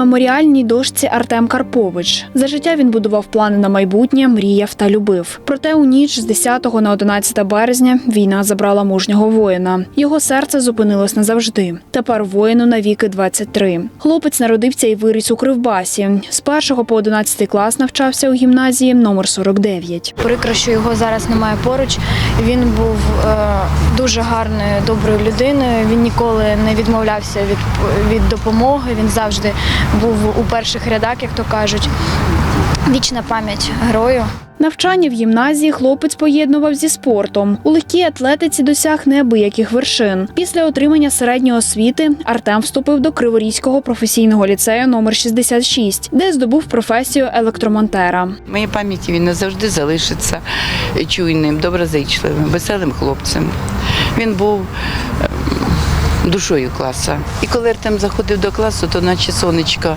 На меморіальній дошці Артем Карпович. За життя він будував плани на майбутнє, мріяв та любив. Проте у ніч з 10 на 11 березня війна забрала мужнього воїна. Його серце зупинилось назавжди. Тепер воїну навіки 23. Хлопець народився і виріс у Кривбасі. З 1 по 11 клас навчався у гімназії номер 49. Прикро, що його зараз немає поруч. Він був е, дуже гарною, доброю людиною. Він ніколи не відмовлявся від, від допомоги. Він завжди був у перших рядах, як то кажуть. Вічна пам'ять герою. Навчання в гімназії хлопець поєднував зі спортом. У легкій атлетиці досяг неабияких вершин. Після отримання середньої освіти Артем вступив до Криворізького професійного ліцею номер 66, де здобув професію електромонтера. В моїй пам'яті він назавжди залишиться чуйним, доброзичливим, веселим хлопцем. Він був душою класу. І коли Артем заходив до класу, то наче сонечко,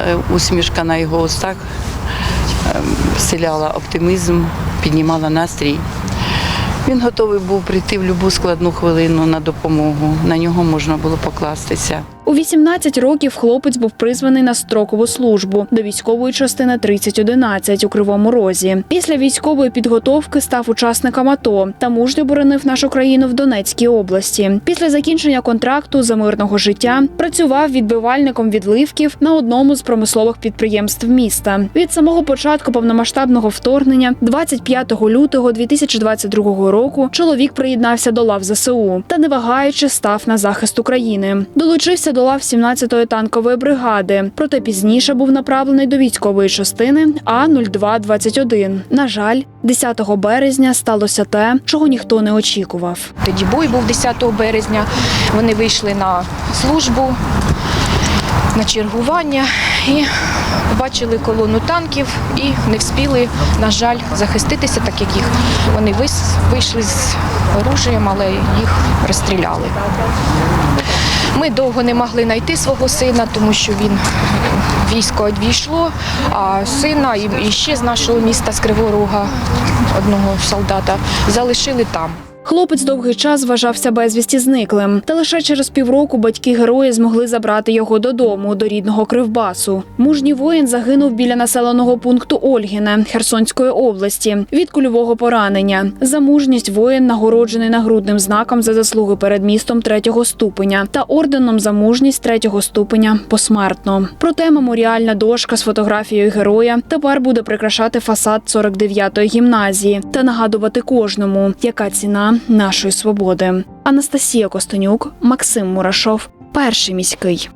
е, усмішка на його устах ем, вселяла оптимізм, піднімала настрій. Він готовий був прийти в будь-яку складну хвилину на допомогу. На нього можна було покластися. У 18 років хлопець був призваний на строкову службу до військової частини 3011 у Кривому Розі. Після військової підготовки став учасником АТО та мужньо боронив нашу країну в Донецькій області. Після закінчення контракту за мирного життя працював відбивальником відливків на одному з промислових підприємств міста. Від самого початку повномасштабного вторгнення, 25 лютого 2022 року, чоловік приєднався до лав ЗСУ та не вагаючи став на захист України. Долучився до лав 17-ї танкової бригади, проте пізніше був направлений до військової частини А 0221 На жаль, 10 березня сталося те, чого ніхто не очікував. Тоді бой був 10 березня. Вони вийшли на службу, на чергування і побачили колону танків і не вспіли, на жаль, захиститися, так як їх вони вийшли з оружієм, але їх розстріляли. Ми довго не могли знайти свого сина, тому що він військо відійшло, а сина і ще з нашого міста, з Криворога одного солдата, залишили там. Хлопець довгий час вважався безвісті зниклим, та лише через півроку батьки герої змогли забрати його додому, до рідного Кривбасу. Мужній воїн загинув біля населеного пункту Ольгіне Херсонської області від кульового поранення. За мужність воїн нагороджений нагрудним знаком за заслуги перед містом третього ступеня та орденом за мужність третього ступеня посмертно. Проте меморіальна дошка з фотографією героя тепер буде прикрашати фасад 49-ї гімназії та нагадувати кожному, яка ціна нашої свободи. Анастасія Костенюк, Максим Мурашов, перший міський.